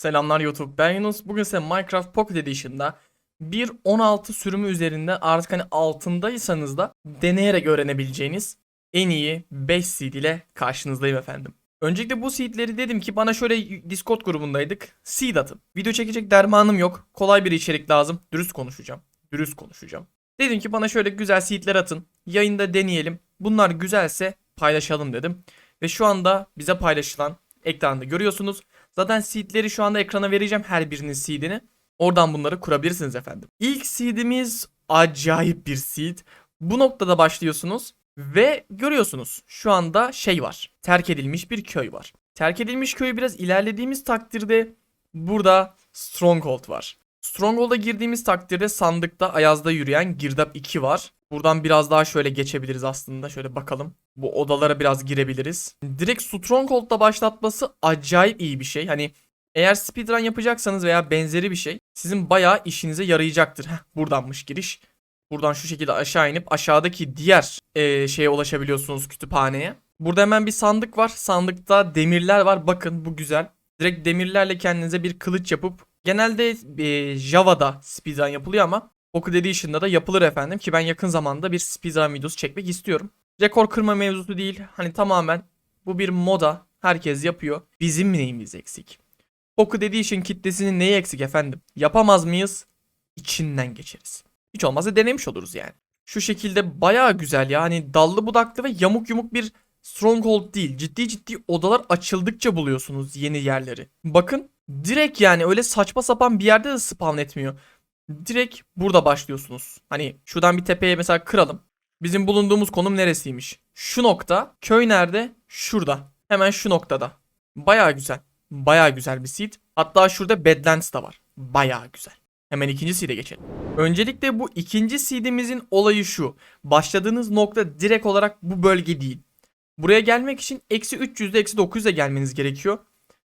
Selamlar YouTube. Ben Yunus. Bugün size Minecraft Pocket Edition'da 1.16 sürümü üzerinde artık hani altındaysanız da deneyerek öğrenebileceğiniz en iyi 5 seed ile karşınızdayım efendim. Öncelikle bu seedleri dedim ki bana şöyle Discord grubundaydık. Seed atın. Video çekecek dermanım yok. Kolay bir içerik lazım. Dürüst konuşacağım. Dürüst konuşacağım. Dedim ki bana şöyle güzel seedler atın. Yayında deneyelim. Bunlar güzelse paylaşalım dedim. Ve şu anda bize paylaşılan ekranda görüyorsunuz. Zaten seedleri şu anda ekrana vereceğim her birinin seedini. Oradan bunları kurabilirsiniz efendim. İlk seedimiz acayip bir seed. Bu noktada başlıyorsunuz ve görüyorsunuz şu anda şey var. Terk edilmiş bir köy var. Terk edilmiş köyü biraz ilerlediğimiz takdirde burada Stronghold var. Stronghold'a girdiğimiz takdirde sandıkta Ayaz'da yürüyen Girdap 2 var. Buradan biraz daha şöyle geçebiliriz aslında. Şöyle bakalım. Bu odalara biraz girebiliriz. Direkt Stronghold'da başlatması acayip iyi bir şey. Hani eğer speedrun yapacaksanız veya benzeri bir şey sizin bayağı işinize yarayacaktır. Heh, buradanmış giriş. Buradan şu şekilde aşağı inip aşağıdaki diğer eee, şeye ulaşabiliyorsunuz kütüphaneye. Burada hemen bir sandık var. Sandıkta demirler var. Bakın bu güzel. Direkt demirlerle kendinize bir kılıç yapıp genelde eee, Java'da speedrun yapılıyor ama Pocket Edition'da da yapılır efendim ki ben yakın zamanda bir speedrun videosu çekmek istiyorum. Rekor kırma mevzusu değil. Hani tamamen bu bir moda. Herkes yapıyor. Bizim mi neyimiz eksik? Pocket Edition kitlesinin neyi eksik efendim? Yapamaz mıyız? İçinden geçeriz. Hiç olmazsa denemiş oluruz yani. Şu şekilde bayağı güzel ya. Hani dallı budaklı ve yamuk yumuk bir stronghold değil. Ciddi ciddi odalar açıldıkça buluyorsunuz yeni yerleri. Bakın direkt yani öyle saçma sapan bir yerde de spawn etmiyor. Direkt burada başlıyorsunuz. Hani şuradan bir tepeye mesela kıralım. Bizim bulunduğumuz konum neresiymiş? Şu nokta. Köy nerede? Şurada. Hemen şu noktada. Bayağı güzel. Bayağı güzel bir seed. Hatta şurada Badlands da var. Bayağı güzel. Hemen ikinci seed'e geçelim. Öncelikle bu ikinci seed'imizin olayı şu. Başladığınız nokta direkt olarak bu bölge değil. Buraya gelmek için eksi 300'de eksi 900'e gelmeniz gerekiyor.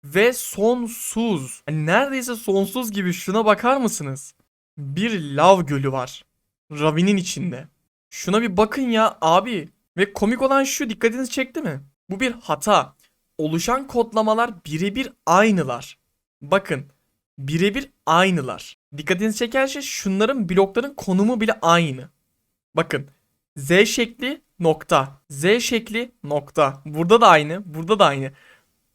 Ve sonsuz. hani neredeyse sonsuz gibi şuna bakar mısınız? Bir lav gölü var. Ravinin içinde. Şuna bir bakın ya abi. Ve komik olan şu dikkatinizi çekti mi? Bu bir hata. Oluşan kodlamalar birebir aynılar. Bakın birebir aynılar. Dikkatinizi çeken şey şunların blokların konumu bile aynı. Bakın Z şekli nokta. Z şekli nokta. Burada da aynı. Burada da aynı.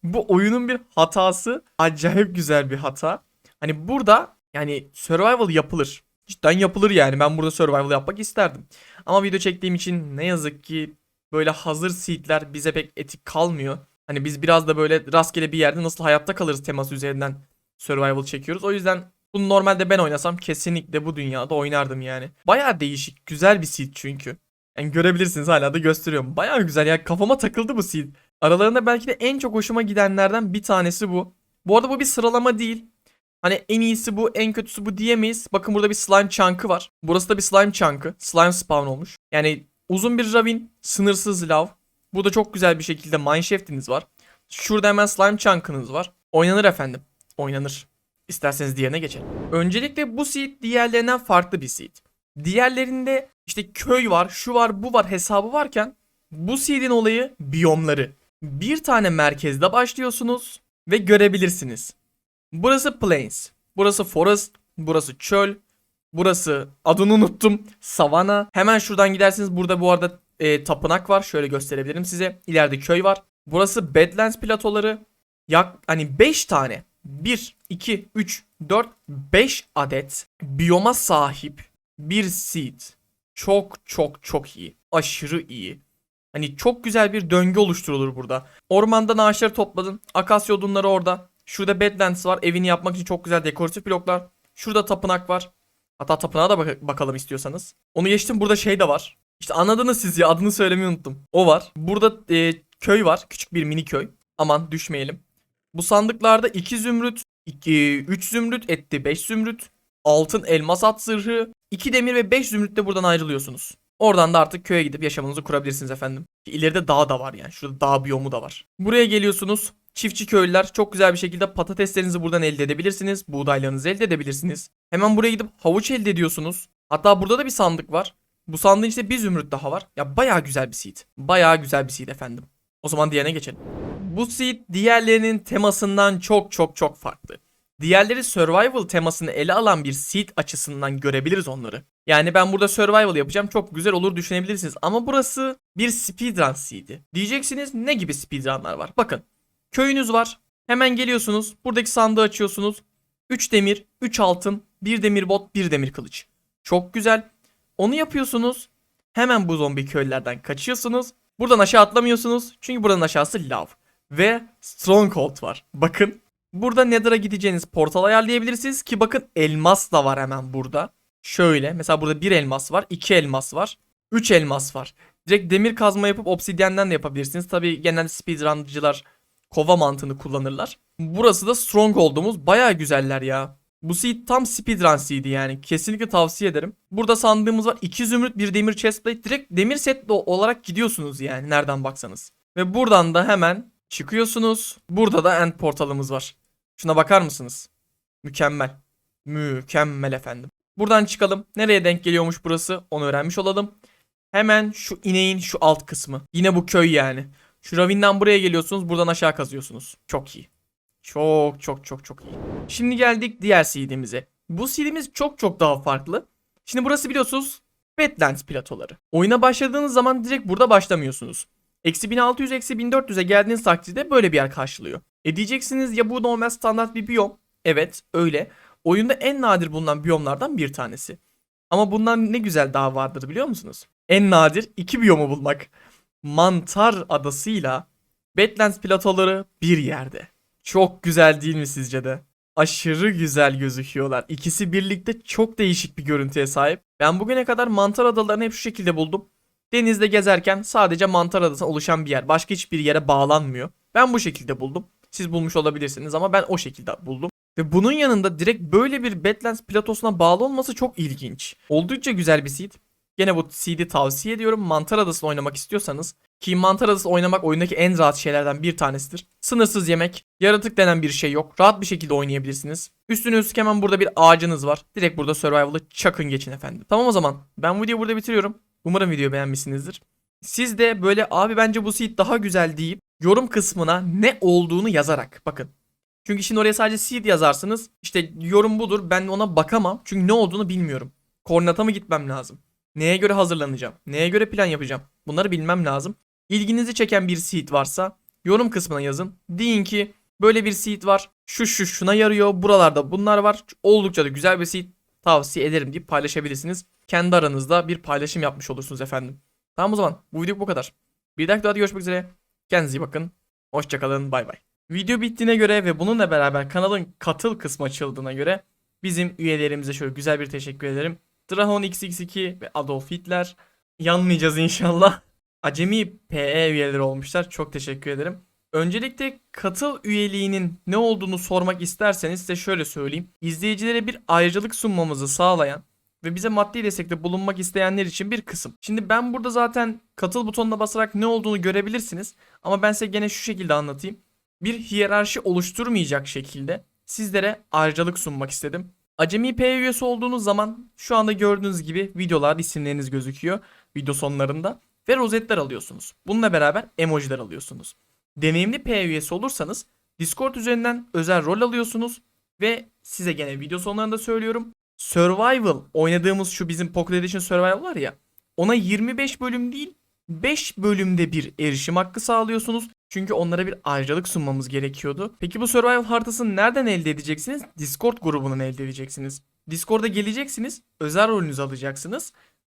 Bu oyunun bir hatası. Acayip güzel bir hata. Hani burada yani survival yapılır. Cidden yapılır yani. Ben burada survival yapmak isterdim. Ama video çektiğim için ne yazık ki böyle hazır seedler bize pek etik kalmıyor. Hani biz biraz da böyle rastgele bir yerde nasıl hayatta kalırız teması üzerinden survival çekiyoruz. O yüzden bunu normalde ben oynasam kesinlikle bu dünyada oynardım yani. Baya değişik, güzel bir seed çünkü. Yani görebilirsiniz hala da gösteriyorum. Baya güzel ya kafama takıldı bu seed. Aralarında belki de en çok hoşuma gidenlerden bir tanesi bu. Bu arada bu bir sıralama değil. Hani en iyisi bu, en kötüsü bu diyemeyiz. Bakın burada bir slime chunk'ı var. Burası da bir slime chunk'ı. Slime spawn olmuş. Yani uzun bir ravin, sınırsız lav. Burada çok güzel bir şekilde mineshaft'iniz var. Şurada hemen slime chunk'ınız var. Oynanır efendim. Oynanır. İsterseniz diğerine geçelim. Öncelikle bu seed diğerlerinden farklı bir seed. Diğerlerinde işte köy var, şu var, bu var hesabı varken bu seed'in olayı biyomları. Bir tane merkezde başlıyorsunuz ve görebilirsiniz. Burası plains, burası forest, burası çöl, burası adını unuttum savana. Hemen şuradan gidersiniz burada bu arada e, tapınak var. Şöyle gösterebilirim size. İleride köy var. Burası Badlands platoları. Yak hani 5 tane 1, 2, 3, 4, 5 adet biyoma sahip bir seed. Çok çok çok iyi. Aşırı iyi. Hani çok güzel bir döngü oluşturulur burada. Ormandan ağaçları topladın. Akasya odunları orada. Şurada Badlands var. Evini yapmak için çok güzel dekoratif bloklar. Şurada tapınak var. Hatta tapınağa da bak- bakalım istiyorsanız. Onu geçtim burada şey de var. İşte anladınız siz ya adını söylemeyi unuttum. O var. Burada e, köy var. Küçük bir mini köy. Aman düşmeyelim. Bu sandıklarda 2 zümrüt, 3 zümrüt etti 5 zümrüt, altın elmas at zırhı, 2 demir ve 5 zümrütle buradan ayrılıyorsunuz. Oradan da artık köye gidip yaşamınızı kurabilirsiniz efendim. İleride dağ da var yani. Şurada dağ biyomu da var. Buraya geliyorsunuz. Çiftçi köylüler çok güzel bir şekilde patateslerinizi buradan elde edebilirsiniz. Buğdaylarınızı elde edebilirsiniz. Hemen buraya gidip havuç elde ediyorsunuz. Hatta burada da bir sandık var. Bu sandığın içinde bir zümrüt daha var. Ya bayağı güzel bir seed. Bayağı güzel bir seed efendim. O zaman diğerine geçelim. Bu seed diğerlerinin temasından çok çok çok farklı. Diğerleri survival temasını ele alan bir seed açısından görebiliriz onları. Yani ben burada survival yapacağım çok güzel olur düşünebilirsiniz. Ama burası bir speedrun seed'i. Diyeceksiniz ne gibi speedrunlar var? Bakın köyünüz var. Hemen geliyorsunuz. Buradaki sandığı açıyorsunuz. 3 demir, 3 altın, 1 demir bot, 1 demir kılıç. Çok güzel. Onu yapıyorsunuz. Hemen bu zombi köylülerden kaçıyorsunuz. Buradan aşağı atlamıyorsunuz. Çünkü buranın aşağısı lav. Ve stronghold var. Bakın. Burada Nether'a gideceğiniz portal ayarlayabilirsiniz ki bakın elmas da var hemen burada. Şöyle mesela burada bir elmas var, iki elmas var, üç elmas var. Direkt demir kazma yapıp obsidyenden de yapabilirsiniz. Tabi genelde speedrun'cılar kova mantığını kullanırlar. Burası da stronghold'umuz. Baya güzeller ya. Bu seed tam speedrun seed'i yani. Kesinlikle tavsiye ederim. Burada sandığımız var. 2 zümrüt bir demir chestplate. Direkt demir set olarak gidiyorsunuz yani nereden baksanız. Ve buradan da hemen çıkıyorsunuz. Burada da end portalımız var. Şuna bakar mısınız? Mükemmel. Mükemmel efendim. Buradan çıkalım. Nereye denk geliyormuş burası? Onu öğrenmiş olalım. Hemen şu ineğin şu alt kısmı. Yine bu köy yani. Şu ravinden buraya geliyorsunuz. Buradan aşağı kazıyorsunuz. Çok iyi. Çok çok çok çok iyi. Şimdi geldik diğer seedimize. Bu seedimiz çok çok daha farklı. Şimdi burası biliyorsunuz Badlands platoları. Oyuna başladığınız zaman direkt burada başlamıyorsunuz. Eksi 1600 eksi 1400'e geldiğiniz takdirde böyle bir yer karşılıyor. E diyeceksiniz ya bu normal standart bir biyom. Evet öyle. Oyunda en nadir bulunan biyomlardan bir tanesi. Ama bundan ne güzel daha vardır biliyor musunuz? En nadir iki biyomu bulmak. Mantar adasıyla Badlands platoları bir yerde. Çok güzel değil mi sizce de? Aşırı güzel gözüküyorlar. İkisi birlikte çok değişik bir görüntüye sahip. Ben bugüne kadar mantar adalarını hep şu şekilde buldum. Denizde gezerken sadece mantar adasına oluşan bir yer. Başka hiçbir yere bağlanmıyor. Ben bu şekilde buldum. Siz bulmuş olabilirsiniz ama ben o şekilde buldum. Ve bunun yanında direkt böyle bir Badlands platosuna bağlı olması çok ilginç. Oldukça güzel bir seed. Gene bu seed'i tavsiye ediyorum. Mantar Adası'nı oynamak istiyorsanız ki Mantar Adası oynamak oyundaki en rahat şeylerden bir tanesidir. Sınırsız yemek, yaratık denen bir şey yok. Rahat bir şekilde oynayabilirsiniz. Üstüne üstlük hemen burada bir ağacınız var. Direkt burada survival'ı çakın geçin efendim. Tamam o zaman ben videoyu burada bitiriyorum. Umarım videoyu beğenmişsinizdir. Siz de böyle abi bence bu seed daha güzel deyip yorum kısmına ne olduğunu yazarak bakın. Çünkü şimdi oraya sadece seed yazarsınız. İşte yorum budur ben ona bakamam. Çünkü ne olduğunu bilmiyorum. Koordinata mı gitmem lazım? Neye göre hazırlanacağım? Neye göre plan yapacağım? Bunları bilmem lazım. İlginizi çeken bir seed varsa yorum kısmına yazın. Deyin ki böyle bir seed var. Şu şu şuna yarıyor. Buralarda bunlar var. Oldukça da güzel bir seed. Tavsiye ederim deyip paylaşabilirsiniz. Kendi aranızda bir paylaşım yapmış olursunuz efendim. Tamam o zaman bu video bu kadar. Bir dahaki videoda görüşmek üzere. Kendinize iyi bakın. Hoşçakalın. Bay bay. Video bittiğine göre ve bununla beraber kanalın katıl kısmı açıldığına göre bizim üyelerimize şöyle güzel bir teşekkür ederim. Drahon XX2 ve Adolf Hitler. Yanmayacağız inşallah. Acemi PE üyeleri olmuşlar. Çok teşekkür ederim. Öncelikle katıl üyeliğinin ne olduğunu sormak isterseniz size şöyle söyleyeyim. İzleyicilere bir ayrıcalık sunmamızı sağlayan ve bize maddi destekte bulunmak isteyenler için bir kısım. Şimdi ben burada zaten katıl butonuna basarak ne olduğunu görebilirsiniz. Ama ben size gene şu şekilde anlatayım. Bir hiyerarşi oluşturmayacak şekilde sizlere ayrıcalık sunmak istedim. Acemi P üyesi olduğunuz zaman şu anda gördüğünüz gibi videolar isimleriniz gözüküyor video sonlarında ve rozetler alıyorsunuz. Bununla beraber emojiler alıyorsunuz. Deneyimli P üyesi olursanız Discord üzerinden özel rol alıyorsunuz ve size gene video sonlarında söylüyorum. Survival oynadığımız şu bizim Pocket Edition Survival var ya ona 25 bölüm değil 5 bölümde bir erişim hakkı sağlıyorsunuz. Çünkü onlara bir ayrıcalık sunmamız gerekiyordu. Peki bu survival haritasını nereden elde edeceksiniz? Discord grubundan elde edeceksiniz. Discord'a geleceksiniz. Özel rolünüzü alacaksınız.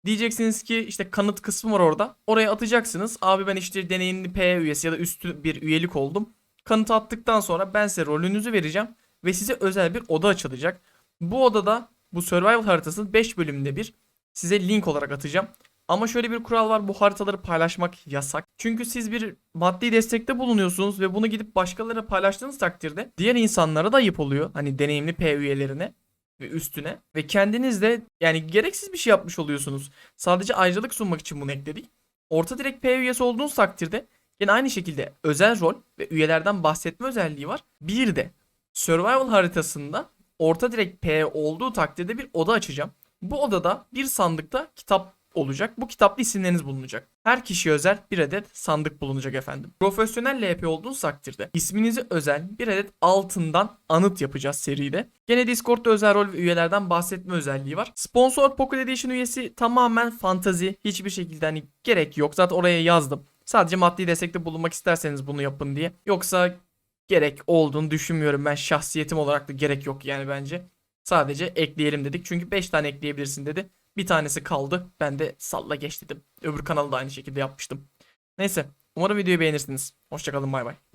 Diyeceksiniz ki işte kanıt kısmı var orada. Oraya atacaksınız. Abi ben işte deneyimli P üyesi ya da üstü bir üyelik oldum. Kanıtı attıktan sonra ben size rolünüzü vereceğim. Ve size özel bir oda açılacak. Bu odada bu survival haritasını 5 bölümde bir size link olarak atacağım. Ama şöyle bir kural var bu haritaları paylaşmak yasak. Çünkü siz bir maddi destekte bulunuyorsunuz ve bunu gidip başkalarına paylaştığınız takdirde diğer insanlara da ayıp oluyor. Hani deneyimli P üyelerine ve üstüne ve kendiniz de yani gereksiz bir şey yapmış oluyorsunuz. Sadece ayrıcalık sunmak için bunu ekledik. Orta direkt P üyesi olduğunuz takdirde yine aynı şekilde özel rol ve üyelerden bahsetme özelliği var. Bir de survival haritasında orta direkt P olduğu takdirde bir oda açacağım. Bu odada bir sandıkta kitap olacak. Bu kitapta isimleriniz bulunacak. Her kişiye özel bir adet sandık bulunacak efendim. Profesyonel LP olduğunuz takdirde isminizi özel bir adet altından anıt yapacağız seride. Gene Discord'da özel rol ve üyelerden bahsetme özelliği var. Sponsor Pocket Edition üyesi tamamen fantazi. Hiçbir şekilde hani gerek yok. Zaten oraya yazdım. Sadece maddi destekte bulunmak isterseniz bunu yapın diye. Yoksa gerek olduğunu düşünmüyorum. Ben şahsiyetim olarak da gerek yok yani bence. Sadece ekleyelim dedik. Çünkü 5 tane ekleyebilirsin dedi. Bir tanesi kaldı. Ben de salla geç dedim. Öbür kanalı da aynı şekilde yapmıştım. Neyse. Umarım videoyu beğenirsiniz. Hoşçakalın bay bay.